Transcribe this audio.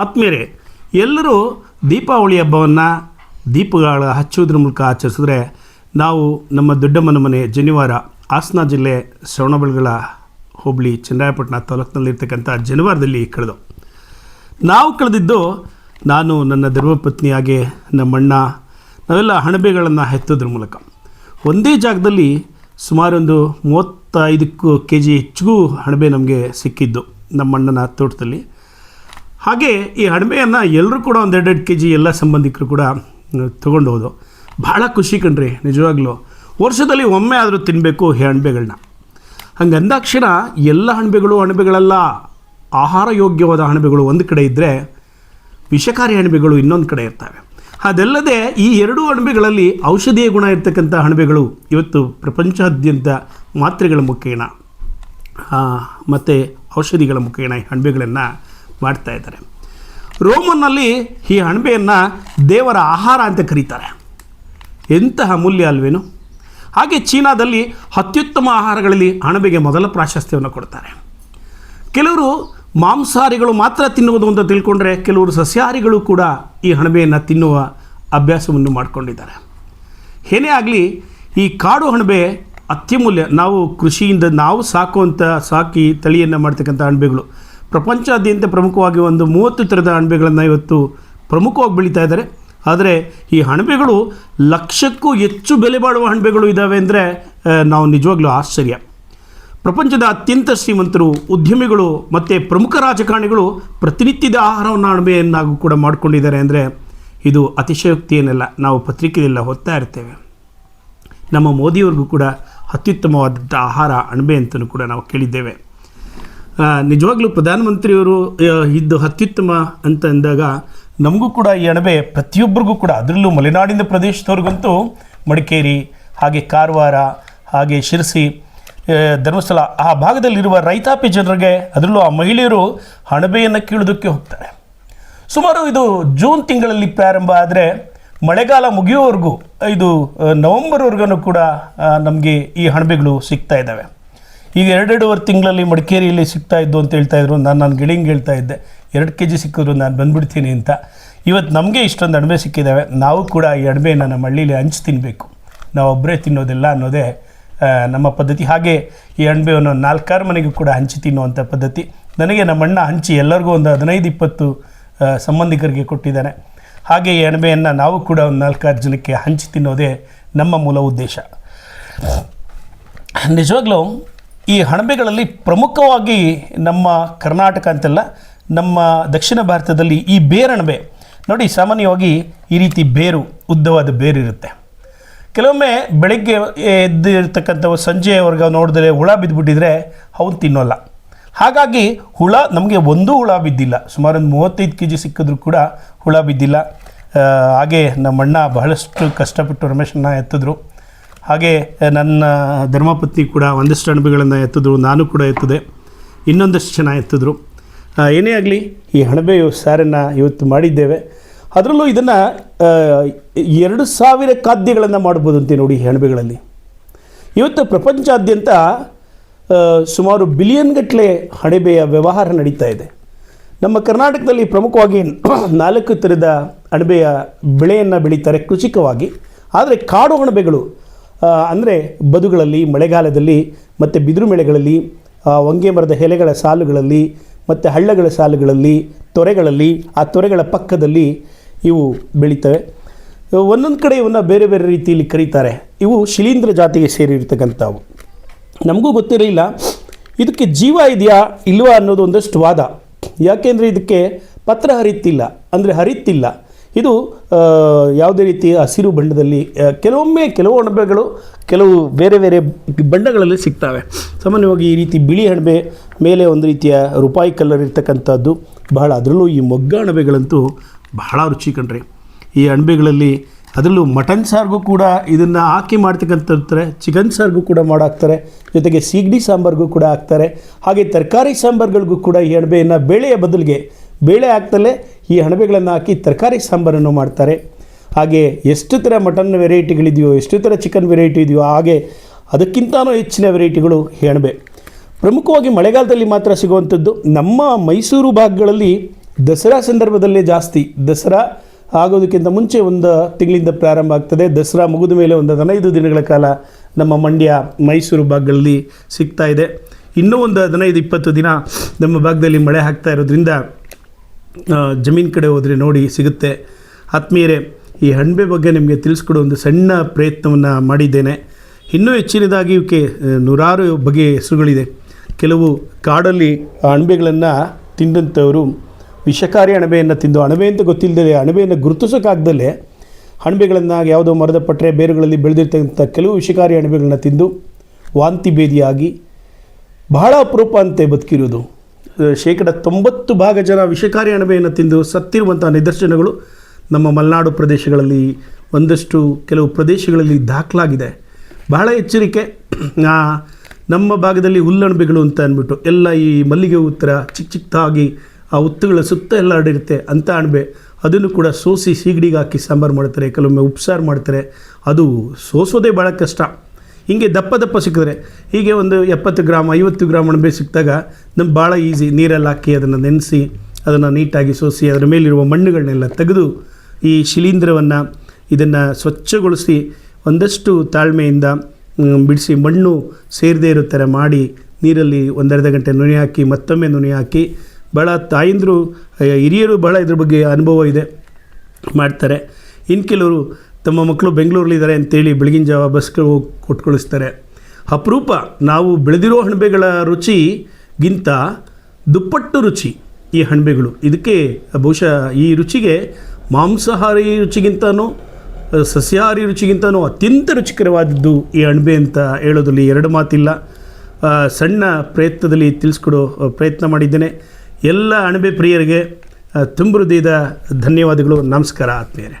ಆತ್ಮೀಯರೇ ಎಲ್ಲರೂ ದೀಪಾವಳಿ ಹಬ್ಬವನ್ನು ದೀಪಗಳ ಹಚ್ಚುವುದರ ಮೂಲಕ ಆಚರಿಸಿದ್ರೆ ನಾವು ನಮ್ಮ ದೊಡ್ಡಮ್ಮನ ಮನೆ ಜನಿವಾರ ಹಾಸನ ಜಿಲ್ಲೆ ಶ್ರವಣಬೆಳಗೊಳ ಹೋಬಳಿ ಚನ್ನರಾಯಪಟ್ಟಣ ತಾಲೂಕಿನಲ್ಲಿರ್ತಕ್ಕಂಥ ಜನಿವಾರದಲ್ಲಿ ಕಳೆದು. ನಾವು ಕಳೆದಿದ್ದು ನಾನು ನನ್ನ ಧರ್ಮಪತ್ನಿಯಾಗೆ ನಮ್ಮಣ್ಣ ನಾವೆಲ್ಲ ಹಣಬೆಗಳನ್ನು ಎತ್ತೋದ್ರ ಮೂಲಕ. ಒಂದೇ ಜಾಗದಲ್ಲಿ ಸುಮಾರೊಂದು ಮೂವತ್ತೈದಕ್ಕೂ ಕೆ ಜಿ ಹೆಚ್ಚಿಗೂ ಹಣಬೆ ನಮಗೆ ಸಿಕ್ಕಿದ್ದು ನಮ್ಮಣ್ಣನ ತೋಟದಲ್ಲಿ. ಹಾಗೆ ಈ ಅಣಬೆಯನ್ನು ಎಲ್ಲರೂ ಕೂಡ ಒಂದು ಎರಡೆರಡು ಕೆ ಜಿ ಎಲ್ಲ ಸಂಬಂಧಿಕರು ಕೂಡ ತೊಗೊಂಡು ಹೋದು ಭಾಳ ಖುಷಿ ಕಣ್ರಿ, ನಿಜವಾಗ್ಲೂ. ವರ್ಷದಲ್ಲಿ ಒಮ್ಮೆ ಆದರೂ ತಿನ್ನಬೇಕು ಈ ಅಣಬೆಗಳನ್ನ ಹಂಗೆ ಅಂದಾಕ್ಷಣ ಎಲ್ಲ ಅಣಬೆಗಳು ಅಣಬೆಗಳೆಲ್ಲ ಆಹಾರ ಯೋಗ್ಯವಾದ ಅಣಬೆಗಳು ಒಂದು ಕಡೆ ಇದ್ದರೆ ವಿಷಕಾರಿ ಅಣಬೆಗಳು ಇನ್ನೊಂದು ಕಡೆ ಇರ್ತವೆ. ಅದಲ್ಲದೆ ಈ ಎರಡು ಅಣಬೆಗಳಲ್ಲಿ ಔಷಧೀಯ ಗುಣ ಇರ್ತಕ್ಕಂಥ ಅಣಬೆಗಳು ಇವತ್ತು ಪ್ರಪಂಚಾದ್ಯಂತ ಮಾತ್ರೆಗಳ ಮುಖೇನ ಮತ್ತು ಔಷಧಿಗಳ ಮುಖೇನ ಈ ಅಣಬೆಗಳನ್ನು ಮಾಡ್ತಾ ಇದ್ದಾರೆ. ರೋಮನ್ನಲ್ಲಿ ಈ ಅಣಬೆಯನ್ನು ದೇವರ ಆಹಾರ ಅಂತ ಕರೀತಾರೆ. ಎಂತಹ ಅಮೂಲ್ಯ ಅಲ್ವೇನು? ಹಾಗೆ ಚೀನಾದಲ್ಲಿ ಅತ್ಯುತ್ತಮ ಆಹಾರಗಳಲ್ಲಿ ಅಣಬೆಗೆ ಮೊದಲ ಪ್ರಾಶಸ್ತ್ಯವನ್ನು ಕೊಡ್ತಾರೆ. ಕೆಲವರು ಮಾಂಸಾಹಾರಿಗಳು ಮಾತ್ರ ತಿನ್ನುವುದು ಅಂತ ತಿಳ್ಕೊಂಡ್ರೆ ಕೆಲವರು ಸಸ್ಯಾಹಾರಿಗಳು ಕೂಡ ಈ ಅಣಬೆಯನ್ನು ತಿನ್ನುವ ಅಭ್ಯಾಸವನ್ನು ಮಾಡಿಕೊಂಡಿದ್ದಾರೆ. ಏನೇ ಆಗಲಿ, ಈ ಕಾಡು ಅಣಬೆ ಅತ್ಯಮೂಲ್ಯ. ನಾವು ಕೃಷಿಯಿಂದ ನಾವು ಸಾಕುವಂಥ ಸಾಕಿ ತಳಿಯನ್ನು ಮಾಡ್ತಕ್ಕಂಥ ಅಣಬೆಗಳು ಪ್ರಪಂಚಾದ್ಯಂತ ಪ್ರಮುಖವಾಗಿ ಒಂದು ಮೂವತ್ತು ಥರದ ಅಣಬೆಗಳನ್ನು ಇವತ್ತು ಪ್ರಮುಖವಾಗಿ ಬೆಳೀತಾ ಇದ್ದಾರೆ. ಆದರೆ ಈ ಅಣಬೆಗಳು ಲಕ್ಷಕ್ಕೂ ಹೆಚ್ಚು ಬೆಲೆ ಬಾಳುವ ಅಣಬೆಗಳು ಇದ್ದಾವೆ ಅಂದರೆ ನಾವು ನಿಜವಾಗ್ಲೂ ಆಶ್ಚರ್ಯ. ಪ್ರಪಂಚದ ಅತ್ಯಂತ ಶ್ರೀಮಂತರು, ಉದ್ಯಮಿಗಳು ಮತ್ತು ಪ್ರಮುಖ ರಾಜಕಾರಣಿಗಳು ಪ್ರತಿನಿತ್ಯದ ಆಹಾರವನ್ನು ಅಣಬೆಯನ್ನಾಗೂ ಕೂಡ ಮಾಡಿಕೊಂಡಿದ್ದಾರೆ ಅಂದರೆ, ಇದು ಅತಿಶಯೋಕ್ತಿ ಏನಲ್ಲ, ನಾವು ಪತ್ರಿಕೆಯಲ್ಲ ಓದ್ತಾ ಇರ್ತೇವೆ. ನಮ್ಮ ಮೋದಿಯವ್ರಿಗೂ ಕೂಡ ಅತ್ಯುತ್ತಮವಾದಂಥ ಆಹಾರ, ಅಣಬೆ ಅಂತಲೂ ಕೂಡ ನಾವು ಕೇಳಿದ್ದೇವೆ. ನಿಜವಾಗ್ಲೂ ಪ್ರಧಾನಮಂತ್ರಿಯವರು ಇದ್ದು ಅತ್ಯುತ್ತಮ ಅಂತ ಅಂದಾಗ ನಮಗೂ ಕೂಡ ಈ ಅಣಬೆ ಪ್ರತಿಯೊಬ್ಬರಿಗೂ ಕೂಡ, ಅದರಲ್ಲೂ ಮಲೆನಾಡಿನ ಪ್ರದೇಶದವ್ರಿಗಂತೂ ಮಡಿಕೇರಿ, ಹಾಗೆ ಕಾರವಾರ, ಹಾಗೆ ಶಿರಸಿ ಧರ್ಮಸ್ಥಳ, ಆ ಭಾಗದಲ್ಲಿರುವ ರೈತಾಪಿ ಜನರಿಗೆ, ಅದರಲ್ಲೂ ಆ ಮಹಿಳೆಯರು ಅಣಬೆಯನ್ನು ಕೀಳೋದಕ್ಕೆ ಹೋಗ್ತಾರೆ. ಸುಮಾರು ಇದು ಜೂನ್ ತಿಂಗಳಲ್ಲಿ ಪ್ರಾರಂಭ ಆದರೆ, ಮಳೆಗಾಲ ಮುಗಿಯೋವರೆಗೂ, ಇದು ನವೆಂಬರ್ವರೆಗೂ ಕೂಡ ನಮಗೆ ಈ ಅಣಬೆಗಳು ಸಿಗ್ತಾ ಇದ್ದಾವೆ. ಈಗ ಎರಡೆರಡುವರೆ ತಿಂಗಳಲ್ಲಿ ಮಡಿಕೇರಿಯಲ್ಲಿ ಸಿಗ್ತಾ ಇದ್ದು ಅಂತ ಹೇಳ್ತಾ ಇದ್ರು. ನಾನು ನಾನು ಗಿಳಿಂಗ್ ಹೇಳ್ತಾ ಇದ್ದೆ. ಎರಡು ಕೆ ಜಿ ಸಿಕ್ಕಿದ್ರು, ನಾನು ಬಂದ್ಬಿಡ್ತೀನಿ ಅಂತ. ಇವತ್ತು ನಮಗೆ ಇಷ್ಟೊಂದು ಅಣಬೆ ಸಿಕ್ಕಿದ್ದಾವೆ ನಾವು ಕೂಡ ಈ ಅಣಬೆಯನ್ನು ನಮ್ಮ ಹಳ್ಳೀಲಿ ಹಂಚಿ ತಿನ್ನಬೇಕು ನಾವು ಒಬ್ಬರೇ ತಿನ್ನೋದಿಲ್ಲ ಅನ್ನೋದೇ ನಮ್ಮ ಪದ್ಧತಿ. ಹಾಗೆ ಈ ಅಣಬೆಯನ್ನು ನಾಲ್ಕಾರು ಮನೆಗೂ ಕೂಡ ಹಂಚಿ ತಿನ್ನುವಂಥ ಪದ್ಧತಿ. ನನಗೆ ನಮ್ಮ ಅಣ್ಣ ಹಂಚಿ ಎಲ್ಲರಿಗೂ ಒಂದು ಹದಿನೈದು, ಇಪ್ಪತ್ತು ಸಂಬಂಧಿಕರಿಗೆ ಕೊಟ್ಟಿದ್ದಾನೆ. ಹಾಗೆ ಈ ಅಣಬೆಯನ್ನು ನಾವು ಕೂಡ ಒಂದು ನಾಲ್ಕಾರು ಜನಕ್ಕೆ ಹಂಚಿ ತಿನ್ನೋದೇ ನಮ್ಮ ಮೂಲ ಉದ್ದೇಶ. ನಿಜವಾಗ್ಲೂ ಈ ಅಣಬೆಗಳಲ್ಲಿ ಪ್ರಮುಖವಾಗಿ ನಮ್ಮ ಕರ್ನಾಟಕ ಅಂತಲ್ಲ, ನಮ್ಮ ದಕ್ಷಿಣ ಭಾರತದಲ್ಲಿ ಈ ಬೇರಣಬೆ ನೋಡಿ, ಸಾಮಾನ್ಯವಾಗಿ ಈ ರೀತಿ ಬೇರು, ಉದ್ದವಾದ ಬೇರಿರುತ್ತೆ ಕೆಲವೊಮ್ಮೆ ಬೆಳಗ್ಗೆ ಎದ್ದು ಸಂಜೆವರೆಗೂ ನೋಡಿದ್ರೆ ಹುಳ ಬಿದ್ದುಬಿಟ್ಟಿದ್ರೆ ಅವನು ತಿನ್ನೋಲ್ಲ. ಹಾಗಾಗಿ ಹುಳ ನಮಗೆ ಒಂದೂ ಹುಳ ಬಿದ್ದಿಲ್ಲ. ಸುಮಾರು ಒಂದು ಮೂವತ್ತೈದು ಕೆ ಜಿ ಸಿಕ್ಕಿದ್ರು ಕೂಡ ಹುಳ ಬಿದ್ದಿಲ್ಲ. ಹಾಗೆ ನಮ್ಮಣ್ಣ ಬಹಳಷ್ಟು ಕಷ್ಟಪಟ್ಟು ರಮೇಶನ್ನ ಎತ್ತಿದ್ರು. ಹಾಗೆ ನನ್ನ ಧರ್ಮಪತ್ನಿ ಕೂಡ ಒಂದಷ್ಟು ಅಣಬೆಗಳನ್ನು ಎತ್ತಿದ್ರು, ನಾನು ಕೂಡ ಎತ್ತಿದೆ, ಇನ್ನೊಂದಷ್ಟು ಜನ ಎತ್ತಿದ್ರು. ಏನೇ ಆಗಲಿ, ಈ ಅಣಬೆ ಸಾರನ್ನು ಇವತ್ತು ಮಾಡಿದ್ದೇವೆ. ಅದರಲ್ಲೂ ಇದನ್ನು ಎರಡು ಸಾವಿರ ಖಾದ್ಯಗಳನ್ನು ಅಂತೆ ನೋಡಿ ಹೆಣಬೆಗಳಲ್ಲಿ ಇವತ್ತು ಪ್ರಪಂಚಾದ್ಯಂತ ಸುಮಾರು ಬಿಲಿಯನ್ ಗಟ್ಟಲೆ ಅಣಬೆಯ ವ್ಯವಹಾರ ನಡೀತಾ ಇದೆ. ನಮ್ಮ ಕರ್ನಾಟಕದಲ್ಲಿ ಪ್ರಮುಖವಾಗಿ ನಾಲ್ಕು ಥರದ ಅಣಬೆಯ ಬೆಳೆಯನ್ನು ಬೆಳೀತಾರೆ ಕೃಷಿಕವಾಗಿ. ಆದರೆ ಕಾಡು ಅಣಬೆಗಳು ಅಂದರೆ ಬದುಗಳಲ್ಲಿ, ಮಳೆಗಾಲದಲ್ಲಿ, ಮತ್ತು ಬಿದಿರು ಮೇಳೆಗಳಲ್ಲಿ ಹೊಂಗೆ ಮರದ ಎಲೆಗಳ ಸಾಲುಗಳಲ್ಲಿ, ಮತ್ತು ಹಳ್ಳಗಳ ಸಾಲುಗಳಲ್ಲಿ, ತೊರೆಗಳಲ್ಲಿ, ಆ ತೊರೆಗಳ ಪಕ್ಕದಲ್ಲಿ ಇವು ಬೆಳೀತವೆ. ಒಂದೊಂದು ಕಡೆ ಇವನ್ನ ಬೇರೆ ಬೇರೆ ರೀತಿಯಲ್ಲಿ ಕರೀತಾರೆ. ಇವು ಶಿಲೀಂಧ್ರ ಜಾತಿಗೆ ಸೇರಿರ್ತಕ್ಕಂಥವು. ನಮಗೂ ಗೊತ್ತಿರಲಿಲ್ಲ ಇದಕ್ಕೆ ಜೀವ ಇದೆಯಾ ಇಲ್ವಾ ಅನ್ನೋದು ಒಂದಷ್ಟು ವಾದ. ಯಾಕೆಂದರೆ ಇದಕ್ಕೆ ಪತ್ರ ಹರಿತಿಲ್ಲ. ಅಂದರೆ ಹರಿತಿಲ್ಲ. ಇದು ಯಾವುದೇ ರೀತಿ ಹಸಿರು ಬಣ್ಣದಲ್ಲಿ ಕೆಲವೊಮ್ಮೆ ಕೆಲವು ಅಣಬೆಗಳು ಕೆಲವು ಬೇರೆ ಬೇರೆ ಬಣ್ಣಗಳಲ್ಲಿ ಸಿಗ್ತವೆ. ಸಾಮಾನ್ಯವಾಗಿ ಈ ರೀತಿ ಬಿಳಿ ಅಣಬೆ ಮೇಲೆ ಒಂದು ರೀತಿಯ ರೂಪಾಯಿ ಕಲರ್ ಇರ್ತಕ್ಕಂಥದ್ದು ಬಹಳ, ಅದರಲ್ಲೂ ಈ ಮೊಗ್ಗ ಅಣಬೆಗಳಂತೂ ಬಹಳ ರುಚಿ ಕಣ್ರಿ. ಈ ಅಣಬೆಗಳಲ್ಲಿ ಅದರಲ್ಲೂ ಮಟನ್ ಸಾರಿಗೂ ಕೂಡ ಇದನ್ನು ಹಾಕಿ ಮಾಡ್ತಕ್ಕಂಥರ್ತಾರೆ ಚಿಕನ್ ಸಾರಿಗೂ ಕೂಡ ಮಾಡಾಕ್ತಾರೆ, ಜೊತೆಗೆ ಸೀಗಡಿ ಸಾಂಬಾರ್ಗೂ ಕೂಡ ಹಾಕ್ತಾರೆ. ಹಾಗೆ ತರಕಾರಿ ಸಾಂಬಾರ್ಗಳಿಗೂ ಕೂಡ ಈ ಅಣಬೆಯನ್ನು ಬೇಳೆಯ ಬದಲಿಗೆ, ಬೇಳೆ ಹಾಕ್ತಲೇ ಈ ಅಣಬೆಗಳನ್ನು ಹಾಕಿ ತರಕಾರಿ ಸಾಂಬಾರನ್ನು ಮಾಡ್ತಾರೆ. ಹಾಗೆ ಎಷ್ಟು ಥರ ಮಟನ್ ವೆರೈಟಿಗಳಿದೆಯೋ, ಎಷ್ಟು ಥರ ಚಿಕನ್ ವೆರೈಟಿ ಇದೆಯೋ, ಹಾಗೆ ಅದಕ್ಕಿಂತನೂ ಹೆಚ್ಚಿನ ವೆರೈಟಿಗಳು ಈ ಅಣಬೆ ಪ್ರಮುಖವಾಗಿ ಮಳೆಗಾಲದಲ್ಲಿ ಮಾತ್ರ ಸಿಗುವಂಥದ್ದು. ನಮ್ಮ ಮೈಸೂರು ಭಾಗಗಳಲ್ಲಿ ದಸರಾ ಸಂದರ್ಭದಲ್ಲೇ ಜಾಸ್ತಿ. ದಸರಾ ಆಗೋದಕ್ಕಿಂತ ಮುಂಚೆ ಒಂದು ತಿಂಗಳಿಂದ ಪ್ರಾರಂಭ ಆಗ್ತದೆ. ದಸರಾ ಮುಗಿದ ಮೇಲೆ ಒಂದು ಹದಿನೈದು ದಿನಗಳ ಕಾಲ ನಮ್ಮ ಮಂಡ್ಯ, ಮೈಸೂರು ಭಾಗಗಳಲ್ಲಿ ಸಿಗ್ತಾ ಇದೆ. ಇನ್ನೂ ಒಂದು ಹದಿನೈದು, ಇಪ್ಪತ್ತು ದಿನ ನಮ್ಮ ಭಾಗದಲ್ಲಿ ಮಳೆ ಆಗ್ತಾ ಇರೋದ್ರಿಂದ ಜಮೀನು ಕಡೆ ಹೋದರೆ ನೋಡಿ ಸಿಗುತ್ತೆ. ಆತ್ಮೀಯರೇ, ಈ ಹಣ್ಬೆ ಬಗ್ಗೆ ನಿಮಗೆ ತಿಳಿಸ್ಕೊಡೋ ಒಂದು ಸಣ್ಣ ಪ್ರಯತ್ನವನ್ನು ಮಾಡಿದ್ದೇನೆ. ಇನ್ನೂ ಹೆಚ್ಚಿನದಾಗಿ ಇವಕ್ಕೆ ನೂರಾರು ಬಗೆಯ ಹೆಸರುಗಳಿದೆ. ಕೆಲವು ಕಾಡಲ್ಲಿ ಆ ಅಣಬೆಗಳನ್ನು ತಿಂದಂಥವರು ವಿಷಕಾರಿ ಅಣಬೆಯನ್ನು ತಿಂದು ಅಣಬೆ ಅಂತ ಗೊತ್ತಿಲ್ಲದೆ ಅಣಬೆಯನ್ನು ಗುರುತಿಸೋಕ್ಕಾಗ್ದಲೇ ಅಣಬೆಗಳನ್ನು ಯಾವುದೋ ಮರದ ಪಟ್ಟರೆ ಬೇರುಗಳಲ್ಲಿ ಬೆಳೆದಿರ್ತಕ್ಕಂಥ ಕೆಲವು ವಿಷಕಾರಿ ಅಣಬೆಗಳನ್ನ ತಿಂದು ವಾಂತಿ ಭೇದಿಯಾಗಿ ಬಹಳ ಅಪರೂಪ ಅಂತೆ ಬದುಕಿರೋದು. ಶೇಕಡ ತೊಂಬತ್ತು ಭಾಗ ಜನ ವಿಷಕಾರಿ ಅಣಬೆಯನ್ನು ತಿಂದು ಸತ್ತಿರುವಂಥ ನಿದರ್ಶನಗಳು ನಮ್ಮ ಮಲೆನಾಡು ಪ್ರದೇಶಗಳಲ್ಲಿ ಒಂದಷ್ಟು ಕೆಲವು ಪ್ರದೇಶಗಳಲ್ಲಿ ದಾಖಲಾಗಿದೆ. ಬಹಳ ಎಚ್ಚರಿಕೆ. ನಮ್ಮ ಭಾಗದಲ್ಲಿ ಹುಲ್ಲಣಬೆಗಳು ಅಂತ ಅಂದ್ಬಿಟ್ಟು ಎಲ್ಲ ಈ ಮಲ್ಲಿಗೆ ಉತ್ತರ ಚಿಕ್ಕ ಚಿಕ್ಕದಾಗಿ ಆ ಉತ್ತುಗಳ ಸುತ್ತ ಎಲ್ಲ ಹರಡಿರುತ್ತೆ ಅಂಥ ಅಣಬೆ. ಅದನ್ನು ಕೂಡ ಸೋಸಿ ಸೀಗಡಿಗೆ ಹಾಕಿ ಸಾಂಬಾರು ಮಾಡ್ತಾರೆ, ಕೆಲವೊಮ್ಮೆ ಉಪ್ಸಾರು ಮಾಡ್ತಾರೆ. ಅದು ಸೋಸೋದೇ ಭಾಳ ಕಷ್ಟ. ಹೀಗೆ ದಪ್ಪ ದಪ್ಪ ಸಿಕ್ಕಿದ್ರೆ ಹೀಗೆ ಒಂದು ಎಪ್ಪತ್ತು ಗ್ರಾಮ್, ಐವತ್ತು ಗ್ರಾಮ್ ಅಣಬೆ ಸಿಕ್ಕಿದಾಗ ನಮ್ಗೆ ಭಾಳ ಈಸಿ ನೀರಲ್ಲಿ ಹಾಕಿ ಅದನ್ನು ನೆನೆಸಿ ಅದನ್ನು ನೀಟಾಗಿ ಸೋಸಿ ಅದರ ಮೇಲಿರುವ ಮಣ್ಣುಗಳನ್ನೆಲ್ಲ ತೆಗೆದು ಈ ಶಿಲೀಂಧ್ರವನ್ನು ಇದನ್ನು ಸ್ವಚ್ಛಗೊಳಿಸಿ ಒಂದಷ್ಟು ತಾಳ್ಮೆಯಿಂದ ಬಿಡಿಸಿ ಮಣ್ಣು ಸೇರದೇ ಇರೋ ಥರ ಮಾಡಿ ನೀರಲ್ಲಿ ಒಂದರ್ಧ ಗಂಟೆ ನುಣಿ ಹಾಕಿ ಮತ್ತೊಮ್ಮೆ ನುಣಿ ಹಾಕಿ ಭಾಳ ತಾಯಂದರು, ಹಿರಿಯರು ಭಾಳ ಇದ್ರ ಬಗ್ಗೆ ಅನುಭವ ಇದೆ, ಮಾಡ್ತಾರೆ. ಇನ್ನು ಕೆಲವರು ತಮ್ಮ ಮಕ್ಕಳು ಬೆಂಗಳೂರಲ್ಲಿದ್ದಾರೆ ಅಂತೇಳಿ ಬೆಳಗಿನ ಜಾವ ಬಸ್ಗೆ ಹೋಗಿ ಕೊಟ್ಟು ಕಳಿಸ್ತಾರೆ ಅಪರೂಪ, ನಾವು ಬೆಳೆದಿರೋ ಹಣಬೆಗಳ ರುಚಿಗಿಂತ ದುಪ್ಪಟ್ಟು ರುಚಿ ಈ ಹಣಬೆಗಳು. ಇದಕ್ಕೆ ಬಹುಶಃ ಈ ರುಚಿಗೆ ಮಾಂಸಾಹಾರಿ ರುಚಿಗಿಂತನೂ, ಸಸ್ಯಾಹಾರಿ ರುಚಿಗಿಂತನೂ ಅತ್ಯಂತ ರುಚಿಕರವಾದದ್ದು ಈ ಅಣಬೆ ಅಂತ ಹೇಳೋದ್ರಲ್ಲಿ ಎರಡು ಮಾತಿಲ್ಲ. ಸಣ್ಣ ಪ್ರಯತ್ನದಲ್ಲಿ ತಿಳಿಸ್ಕೊಡೋ ಪ್ರಯತ್ನ ಮಾಡಿದ್ದೇನೆ. ಎಲ್ಲ ಅಣಬೆ ಪ್ರಿಯರಿಗೆ ತುಂಬ ಹೃದಯದ ಧನ್ಯವಾದಗಳು. ನಮಸ್ಕಾರ ಆತ್ಮೀಯರೇ.